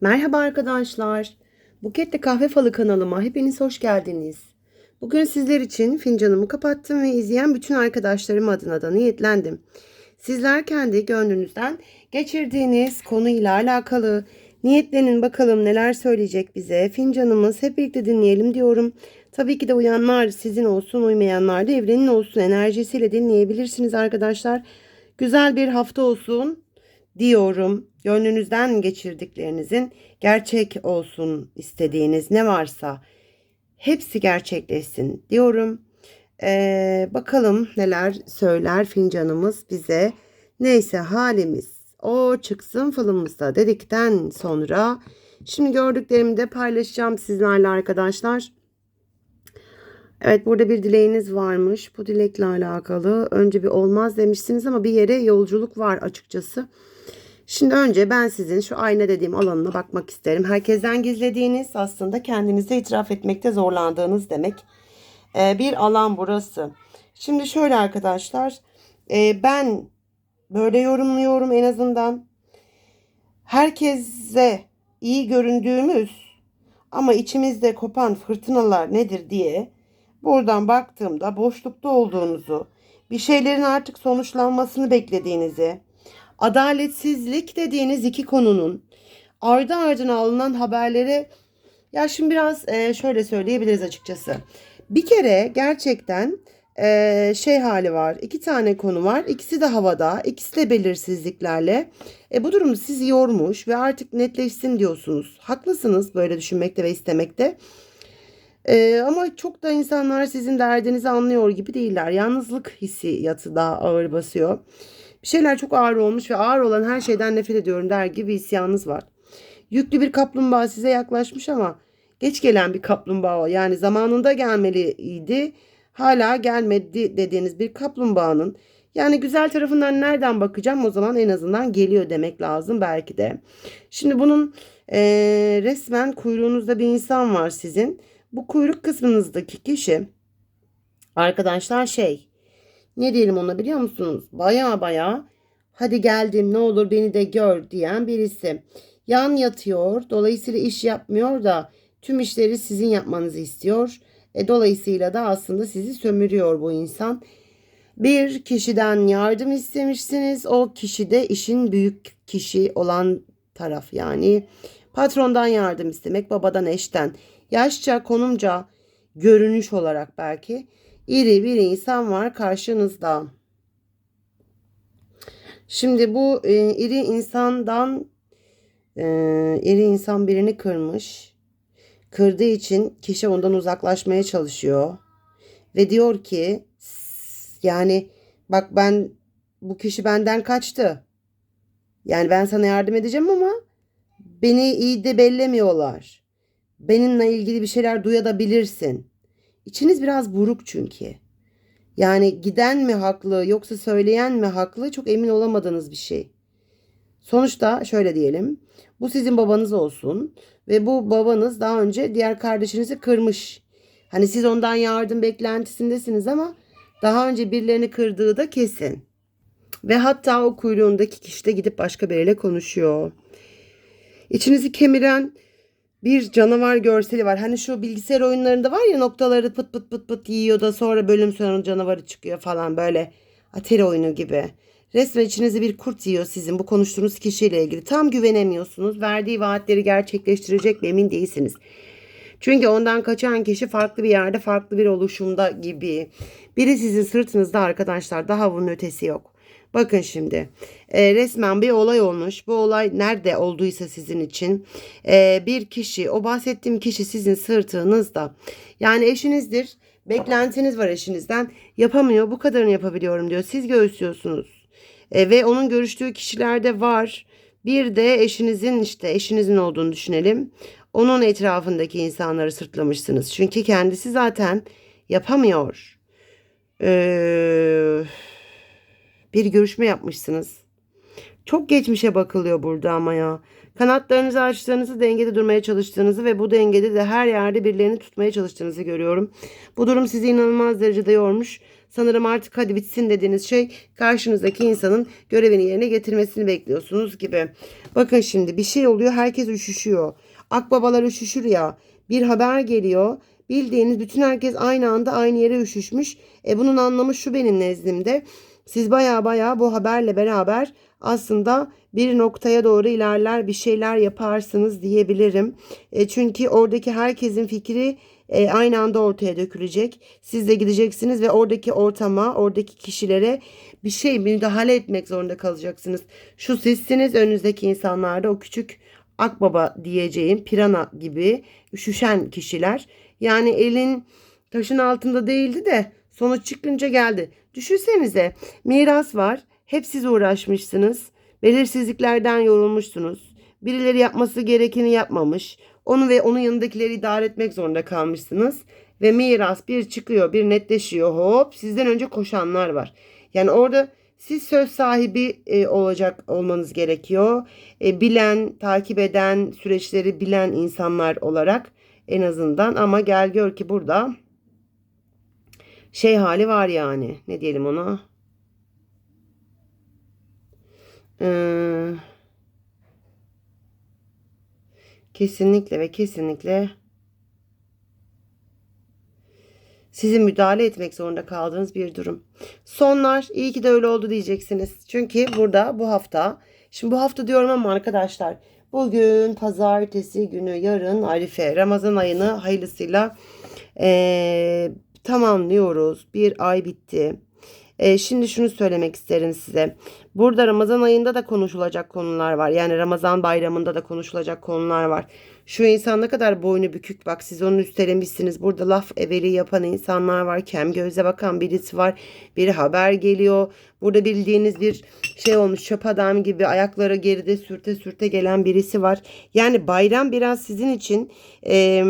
Merhaba arkadaşlar. Buket'te Kahve Falı kanalıma hepiniz hoş geldiniz. Bugün sizler için fincanımı kapattım ve izleyen bütün arkadaşlarım adına da niyetlendim. Sizler kendi gönlünüzden geçirdiğiniz konuyla alakalı niyetlenin bakalım neler söyleyecek bize. Fincanımız hep birlikte dinleyelim diyorum. Tabii ki de uyanlar sizin olsun, uymayanlar da evrenin olsun enerjisiyle dinleyebilirsiniz arkadaşlar. Güzel bir hafta olsun diyorum. Gönlünüzden geçirdiklerinizin gerçek olsun istediğiniz ne varsa hepsi gerçekleşsin diyorum. Ee, bakalım neler söyler fincanımız bize. Neyse halimiz o çıksın falımızda dedikten sonra şimdi gördüklerimi de paylaşacağım sizlerle arkadaşlar. Evet burada bir dileğiniz varmış. Bu dilekle alakalı önce bir olmaz demişsiniz ama bir yere yolculuk var açıkçası. Şimdi önce ben sizin şu ayna dediğim alanına bakmak isterim. Herkesten gizlediğiniz aslında kendinize itiraf etmekte zorlandığınız demek. Ee, bir alan burası. Şimdi şöyle arkadaşlar. e, ben böyle yorumluyorum en azından. Herkese iyi göründüğümüz ama içimizde kopan fırtınalar nedir diye buradan baktığımda boşlukta olduğunuzu, bir şeylerin artık sonuçlanmasını beklediğinizi, adaletsizlik dediğiniz iki konunun ardı ardına alınan haberleri ya şimdi biraz e, şöyle söyleyebiliriz açıkçası. Bir kere gerçekten e, şey hali var. iki tane konu var. İkisi de havada. ikisi de belirsizliklerle. E, bu durum sizi yormuş ve artık netleşsin diyorsunuz. Haklısınız böyle düşünmekte ve istemekte. E, ama çok da insanlar sizin derdinizi anlıyor gibi değiller. Yalnızlık hissiyatı daha ağır basıyor. Bir şeyler çok ağır olmuş ve ağır olan her şeyden nefret ediyorum der gibi isyanınız var. Yüklü bir kaplumbağa size yaklaşmış ama geç gelen bir kaplumbağa. Yani zamanında gelmeliydi. Hala gelmedi dediğiniz bir kaplumbağanın yani güzel tarafından nereden bakacağım o zaman en azından geliyor demek lazım belki de. Şimdi bunun e, resmen kuyruğunuzda bir insan var sizin. Bu kuyruk kısmınızdaki kişi arkadaşlar şey ne diyelim ona biliyor musunuz? Baya baya hadi geldim ne olur beni de gör diyen birisi. Yan yatıyor dolayısıyla iş yapmıyor da tüm işleri sizin yapmanızı istiyor. E, dolayısıyla da aslında sizi sömürüyor bu insan. Bir kişiden yardım istemişsiniz. O kişi de işin büyük kişi olan taraf yani patrondan yardım istemek, babadan, eşten. Yaşça, konumca, görünüş olarak belki iri bir insan var karşınızda. Şimdi bu e, iri insandan e, iri insan birini kırmış. Kırdığı için kişi ondan uzaklaşmaya çalışıyor. Ve diyor ki yani bak ben bu kişi benden kaçtı. Yani ben sana yardım edeceğim ama beni iyi de bellemiyorlar. Benimle ilgili bir şeyler duyabilirsin. İçiniz biraz buruk çünkü. Yani giden mi haklı yoksa söyleyen mi haklı çok emin olamadığınız bir şey. Sonuçta şöyle diyelim. Bu sizin babanız olsun ve bu babanız daha önce diğer kardeşinizi kırmış. Hani siz ondan yardım beklentisindesiniz ama daha önce birilerini kırdığı da kesin. Ve hatta o kuyruğundaki kişi de gidip başka biriyle konuşuyor. İçinizi kemiren bir canavar görseli var. Hani şu bilgisayar oyunlarında var ya noktaları pıt pıt pıt pıt yiyor da sonra bölüm sonu canavarı çıkıyor falan böyle. Atari oyunu gibi. Resmen içinizi bir kurt yiyor sizin bu konuştuğunuz kişiyle ilgili. Tam güvenemiyorsunuz. Verdiği vaatleri gerçekleştirecek mi emin değilsiniz. Çünkü ondan kaçan kişi farklı bir yerde farklı bir oluşumda gibi. Biri sizin sırtınızda arkadaşlar daha bunun ötesi yok. Bakın şimdi e, resmen bir olay olmuş. Bu olay nerede olduysa sizin için e, bir kişi o bahsettiğim kişi sizin sırtınızda. Yani eşinizdir. Beklentiniz var eşinizden. Yapamıyor bu kadarını yapabiliyorum diyor. Siz göğüslüyorsunuz. E, ve onun görüştüğü kişilerde var. Bir de eşinizin işte eşinizin olduğunu düşünelim. Onun etrafındaki insanları sırtlamışsınız. Çünkü kendisi zaten yapamıyor. Eee bir görüşme yapmışsınız. Çok geçmişe bakılıyor burada ama ya. Kanatlarınızı açtığınızı, dengede durmaya çalıştığınızı ve bu dengede de her yerde birilerini tutmaya çalıştığınızı görüyorum. Bu durum sizi inanılmaz derecede yormuş. Sanırım artık hadi bitsin dediğiniz şey karşınızdaki insanın görevini yerine getirmesini bekliyorsunuz gibi. Bakın şimdi bir şey oluyor herkes üşüşüyor. Akbabalar üşüşür ya. Bir haber geliyor. Bildiğiniz bütün herkes aynı anda aynı yere üşüşmüş. E bunun anlamı şu benim nezdimde. Siz baya baya bu haberle beraber aslında bir noktaya doğru ilerler bir şeyler yaparsınız diyebilirim. E, çünkü oradaki herkesin fikri e, aynı anda ortaya dökülecek. Siz de gideceksiniz ve oradaki ortama, oradaki kişilere bir şey müdahale etmek zorunda kalacaksınız. Şu sizsiniz önünüzdeki insanlarda o küçük akbaba diyeceğim pirana gibi üşüşen kişiler. Yani elin taşın altında değildi de sonuç çıkınca geldi. Düşünsenize miras var. Hep siz uğraşmışsınız. Belirsizliklerden yorulmuşsunuz. Birileri yapması gerekeni yapmamış. Onu ve onun yanındakileri idare etmek zorunda kalmışsınız. Ve miras bir çıkıyor, bir netleşiyor. Hop sizden önce koşanlar var. Yani orada siz söz sahibi e, olacak olmanız gerekiyor. E, bilen, takip eden, süreçleri bilen insanlar olarak en azından. Ama gel gör ki burada şey hali var yani. Ne diyelim ona? Ee, kesinlikle ve kesinlikle sizin müdahale etmek zorunda kaldığınız bir durum. Sonlar iyi ki de öyle oldu diyeceksiniz. Çünkü burada bu hafta şimdi bu hafta diyorum ama arkadaşlar bugün pazartesi günü yarın Arife Ramazan ayını hayırlısıyla ee, tamamlıyoruz. Bir ay bitti. E, şimdi şunu söylemek isterim size. Burada Ramazan ayında da konuşulacak konular var. Yani Ramazan bayramında da konuşulacak konular var. Şu insan ne kadar boynu bükük bak siz onu üstelemişsiniz. Burada laf eveli yapan insanlar var. Kem göze bakan birisi var. Bir haber geliyor. Burada bildiğiniz bir şey olmuş çöp adam gibi ayakları geride sürte sürte gelen birisi var. Yani bayram biraz sizin için e,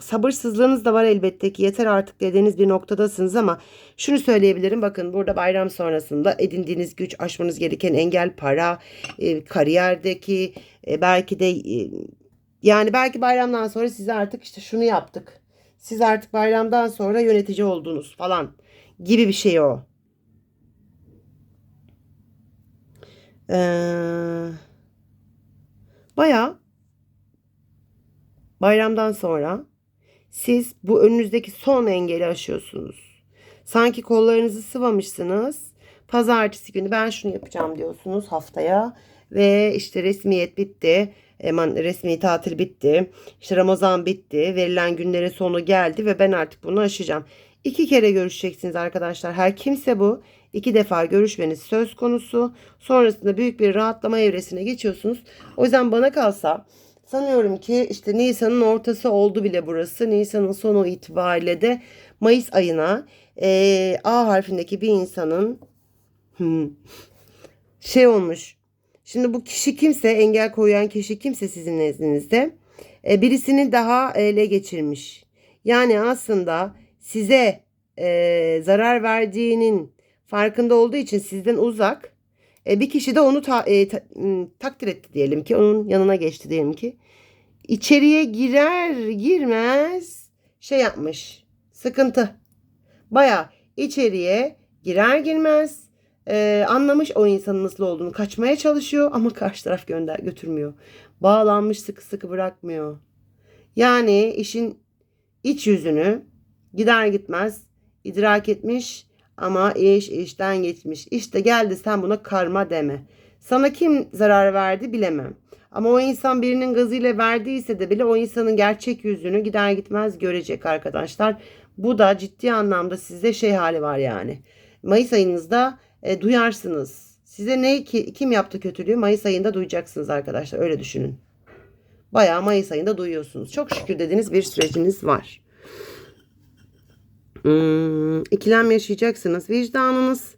sabırsızlığınız da var elbette ki yeter artık dediğiniz bir noktadasınız ama şunu söyleyebilirim bakın burada bayram sonrasında edindiğiniz güç aşmanız gereken engel para e, kariyerdeki e, belki de e, yani belki bayramdan sonra size artık işte şunu yaptık. Siz artık bayramdan sonra yönetici oldunuz falan gibi bir şey o. Ee, Baya bayramdan sonra siz bu önünüzdeki son engeli aşıyorsunuz. Sanki kollarınızı sıvamışsınız. Pazartesi günü ben şunu yapacağım diyorsunuz haftaya ve işte resmiyet bitti. Hemen resmi tatil bitti. İşte Ramazan bitti. Verilen günlerin sonu geldi ve ben artık bunu aşacağım. İki kere görüşeceksiniz arkadaşlar. Her kimse bu. iki defa görüşmeniz söz konusu. Sonrasında büyük bir rahatlama evresine geçiyorsunuz. O yüzden bana kalsa sanıyorum ki işte Nisan'ın ortası oldu bile burası. Nisan'ın sonu itibariyle de Mayıs ayına e, A harfindeki bir insanın şey olmuş Şimdi bu kişi kimse, engel koyan kişi kimse sizin nezdinizde e, birisini daha ele geçirmiş. Yani aslında size e, zarar verdiğinin farkında olduğu için sizden uzak. E, bir kişi de onu ta, e, ta, takdir etti diyelim ki, onun yanına geçti diyelim ki. İçeriye girer girmez şey yapmış. Sıkıntı. Baya içeriye girer girmez e, anlamış o insanın nasıl olduğunu kaçmaya çalışıyor ama karşı taraf gönder götürmüyor. Bağlanmış sıkı sıkı bırakmıyor. Yani işin iç yüzünü gider gitmez idrak etmiş ama iş işten geçmiş. İşte geldi sen buna karma deme. Sana kim zarar verdi bilemem. Ama o insan birinin gazıyla verdiyse de bile o insanın gerçek yüzünü gider gitmez görecek arkadaşlar. Bu da ciddi anlamda sizde şey hali var yani. Mayıs ayınızda e, duyarsınız. Size ne ki, kim yaptı kötülüğü Mayıs ayında duyacaksınız arkadaşlar. Öyle düşünün. Bayağı Mayıs ayında duyuyorsunuz. Çok şükür dediğiniz bir süreciniz var. Hmm, ikilem yaşayacaksınız. Vicdanınız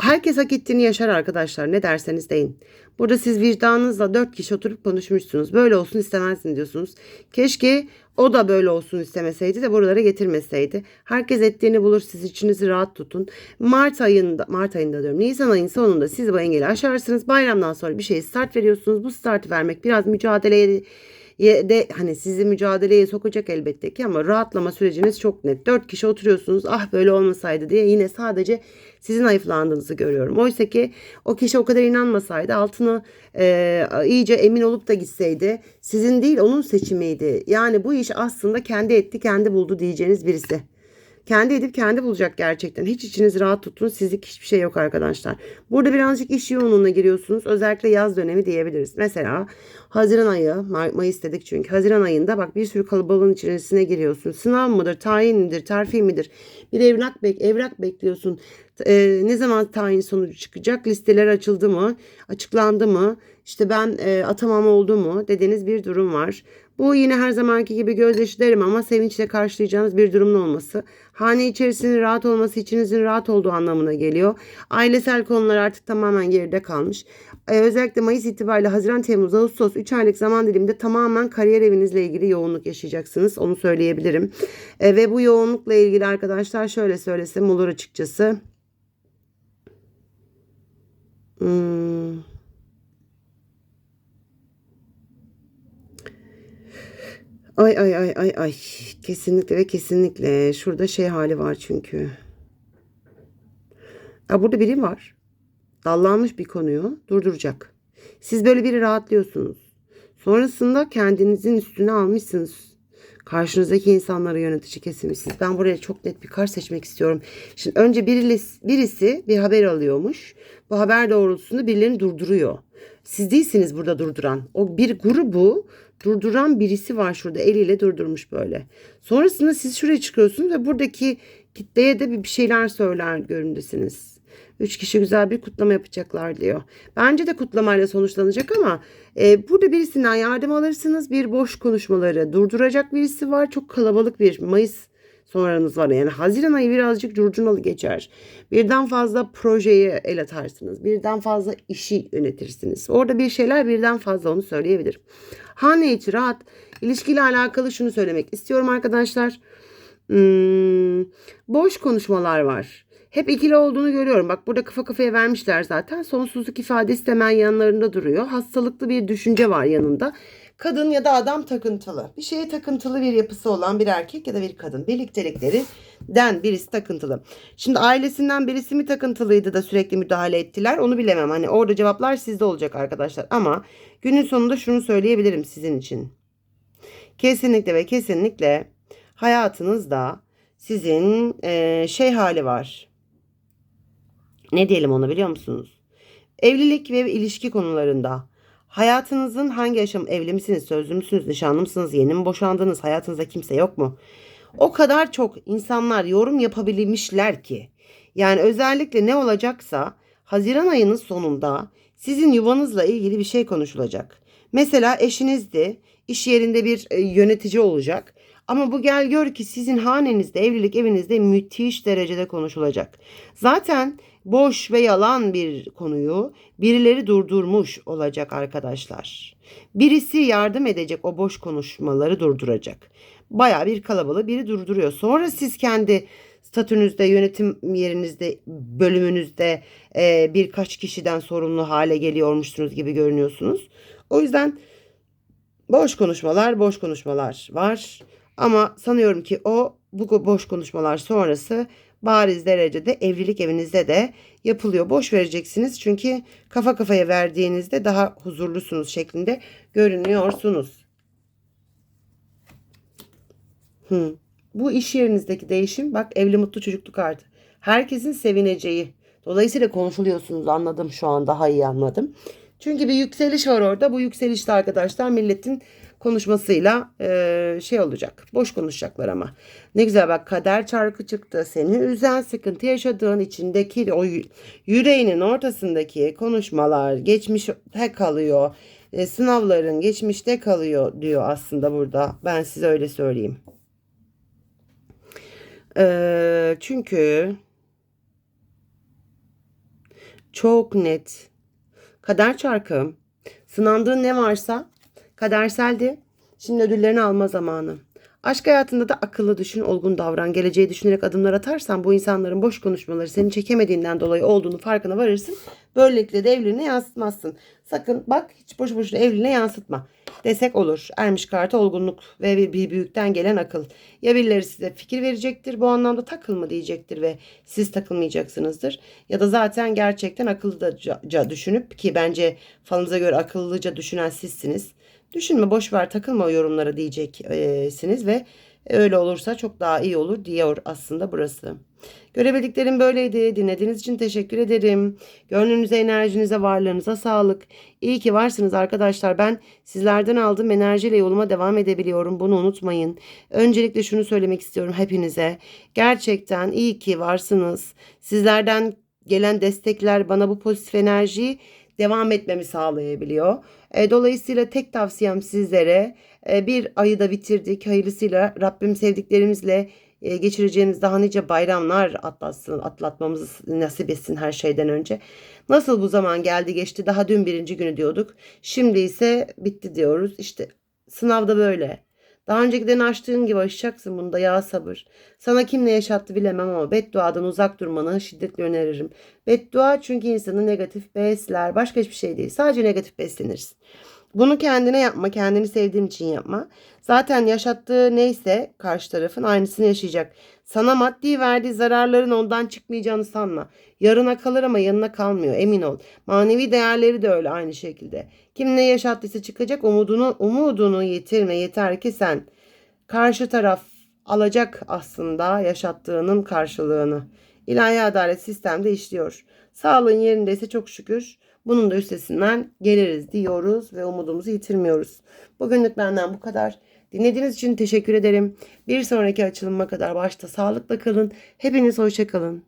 herkes hak ettiğini yaşar arkadaşlar. Ne derseniz deyin. Burada siz vicdanınızla dört kişi oturup konuşmuşsunuz. Böyle olsun istemezsin diyorsunuz. Keşke O da böyle olsun istemeseydi de buralara getirmeseydi. Herkes ettiğini bulur. Siz içinizi rahat tutun. Mart ayında, Mart ayında diyorum. Nisan ayının sonunda siz bu engeli aşarsınız. Bayramdan sonra bir şeye start veriyorsunuz. Bu startı vermek biraz mücadeleye de hani sizi mücadeleye sokacak elbette ki ama rahatlama süreciniz çok net. Dört kişi oturuyorsunuz ah böyle olmasaydı diye yine sadece sizin ayıflandığınızı görüyorum. Oysa ki o kişi o kadar inanmasaydı altını e, iyice emin olup da gitseydi sizin değil onun seçimiydi. Yani bu iş aslında kendi etti kendi buldu diyeceğiniz birisi. Kendi edip kendi bulacak gerçekten. Hiç içinizi rahat tutun. Sizlik hiçbir şey yok arkadaşlar. Burada birazcık iş yoğunluğuna giriyorsunuz. Özellikle yaz dönemi diyebiliriz. Mesela Haziran ayı, May- Mayıs dedik çünkü. Haziran ayında bak bir sürü kalabalığın içerisine giriyorsun. Sınav mıdır, tayin midir, terfi midir? Bir evrak, bek evrak bekliyorsun. Ee, ne zaman tayin sonucu çıkacak? Listeler açıldı mı? Açıklandı mı? İşte ben e, atamam oldu mu? Dediğiniz bir durum var. Bu yine her zamanki gibi gözyaşı derim ama sevinçle karşılayacağınız bir durumun olması. Hane içerisinin rahat olması içinizin rahat olduğu anlamına geliyor. Ailesel konular artık tamamen geride kalmış. Ee, özellikle Mayıs itibariyle Haziran, Temmuz, Ağustos 3 aylık zaman diliminde tamamen kariyer evinizle ilgili yoğunluk yaşayacaksınız. Onu söyleyebilirim. Ee, ve bu yoğunlukla ilgili arkadaşlar şöyle söylesem olur açıkçası. Ay ay ay ay ay. Kesinlikle ve kesinlikle. Şurada şey hali var çünkü. Ya burada biri var. Dallanmış bir konuyu durduracak. Siz böyle biri rahatlıyorsunuz. Sonrasında kendinizin üstüne almışsınız. Karşınızdaki insanları yönetici kesilmişsiniz. Ben buraya çok net bir kar seçmek istiyorum. Şimdi önce birisi, birisi bir haber alıyormuş. Bu haber doğrultusunda birilerini durduruyor. Siz değilsiniz burada durduran. O bir grubu durduran birisi var şurada eliyle durdurmuş böyle. Sonrasında siz şuraya çıkıyorsunuz ve buradaki kitleye de bir şeyler söyler göründesiniz. Üç kişi güzel bir kutlama yapacaklar diyor. Bence de kutlamayla sonuçlanacak ama e, burada birisinden yardım alırsınız. Bir boş konuşmaları durduracak birisi var. Çok kalabalık bir Mayıs sonranız var. Yani Haziran ayı birazcık curcunalı geçer. Birden fazla projeye el atarsınız. Birden fazla işi yönetirsiniz. Orada bir şeyler birden fazla onu söyleyebilirim. Hane içi rahat. İlişkiyle alakalı şunu söylemek istiyorum arkadaşlar. Hmm, boş konuşmalar var. Hep ikili olduğunu görüyorum. Bak burada kafa kafaya vermişler zaten. Sonsuzluk ifadesi de hemen yanlarında duruyor. Hastalıklı bir düşünce var yanında. Kadın ya da adam takıntılı. Bir şeye takıntılı bir yapısı olan bir erkek ya da bir kadın. Birlikteliklerinden birisi takıntılı. Şimdi ailesinden birisi mi takıntılıydı da sürekli müdahale ettiler onu bilemem. Hani orada cevaplar sizde olacak arkadaşlar. Ama günün sonunda şunu söyleyebilirim sizin için. Kesinlikle ve kesinlikle hayatınızda sizin e, şey hali var. Ne diyelim onu biliyor musunuz? Evlilik ve ilişki konularında hayatınızın hangi aşam evli misiniz, sözlü müsünüz, nişanlı mısınız, yeni mi boşandınız, hayatınızda kimse yok mu? O kadar çok insanlar yorum yapabilmişler ki. Yani özellikle ne olacaksa Haziran ayının sonunda sizin yuvanızla ilgili bir şey konuşulacak. Mesela eşinizdi, iş yerinde bir e, yönetici olacak. Ama bu gel gör ki sizin hanenizde, evlilik evinizde müthiş derecede konuşulacak. Zaten boş ve yalan bir konuyu birileri durdurmuş olacak arkadaşlar. Birisi yardım edecek o boş konuşmaları durduracak. Baya bir kalabalığı biri durduruyor. Sonra siz kendi statünüzde, yönetim yerinizde, bölümünüzde e, birkaç kişiden sorumlu hale geliyormuşsunuz gibi görünüyorsunuz. O yüzden boş konuşmalar, boş konuşmalar var. Ama sanıyorum ki o bu boş konuşmalar sonrası bariz derecede evlilik evinizde de yapılıyor. Boş vereceksiniz çünkü kafa kafaya verdiğinizde daha huzurlusunuz şeklinde görünüyorsunuz. Hı. Bu iş yerinizdeki değişim bak evli mutlu çocukluk kartı. Herkesin sevineceği. Dolayısıyla konuşuluyorsunuz anladım şu an daha iyi anladım. Çünkü bir yükseliş var orada. Bu yükselişte arkadaşlar milletin konuşmasıyla e, şey olacak. Boş konuşacaklar ama. Ne güzel bak kader çarkı çıktı. Seni üzen sıkıntı yaşadığın içindeki o yüreğinin ortasındaki konuşmalar geçmişte kalıyor. E, sınavların geçmişte kalıyor diyor aslında burada. Ben size öyle söyleyeyim. E, çünkü çok net kader çarkı sınandığın ne varsa kaderseldi. Şimdi ödüllerini alma zamanı. Aşk hayatında da akıllı düşün, olgun davran. Geleceği düşünerek adımlar atarsan bu insanların boş konuşmaları seni çekemediğinden dolayı olduğunu farkına varırsın. Böylelikle de evliliğine yansıtmazsın. Sakın bak hiç boş boşuna evliliğine yansıtma. Desek olur. Ermiş kartı olgunluk ve bir, büyükten gelen akıl. Ya birileri size fikir verecektir bu anlamda takılma diyecektir ve siz takılmayacaksınızdır. Ya da zaten gerçekten akıllıca düşünüp ki bence falınıza göre akıllıca düşünen sizsiniz. Düşünme boş ver takılma yorumlara diyeceksiniz ve öyle olursa çok daha iyi olur diyor aslında burası. Görebildiklerim böyleydi. Dinlediğiniz için teşekkür ederim. Gönlünüze, enerjinize, varlığınıza sağlık. İyi ki varsınız arkadaşlar. Ben sizlerden aldığım enerjiyle yoluma devam edebiliyorum. Bunu unutmayın. Öncelikle şunu söylemek istiyorum hepinize. Gerçekten iyi ki varsınız. Sizlerden gelen destekler bana bu pozitif enerjiyi devam etmemi sağlayabiliyor. E, dolayısıyla tek tavsiyem sizlere e, bir ayı da bitirdik. Hayırlısıyla Rabbim sevdiklerimizle e, geçireceğimiz daha nice bayramlar atlatsın, atlatmamızı nasip etsin her şeyden önce. Nasıl bu zaman geldi geçti daha dün birinci günü diyorduk. Şimdi ise bitti diyoruz. İşte sınavda böyle. Daha öncekilerini açtığın gibi aşacaksın bunda ya sabır. Sana kim ne yaşattı bilemem ama bedduadan uzak durmanı şiddetle öneririm. Beddua çünkü insanı negatif besler. Başka hiçbir şey değil. Sadece negatif beslenirsin. Bunu kendine yapma, kendini sevdiğin için yapma. Zaten yaşattığı neyse karşı tarafın aynısını yaşayacak. Sana maddi verdiği zararların ondan çıkmayacağını sanma. Yarına kalır ama yanına kalmıyor emin ol. Manevi değerleri de öyle aynı şekilde. Kim ne yaşattıysa çıkacak umudunu, umudunu yitirme yeter ki sen. Karşı taraf alacak aslında yaşattığının karşılığını. İlahi adalet sistemde işliyor. Sağlığın yerindeyse çok şükür bunun da üstesinden geliriz diyoruz ve umudumuzu yitirmiyoruz. Bugünlük benden bu kadar. Dinlediğiniz için teşekkür ederim. Bir sonraki açılıma kadar başta sağlıkla kalın. Hepiniz hoşça kalın.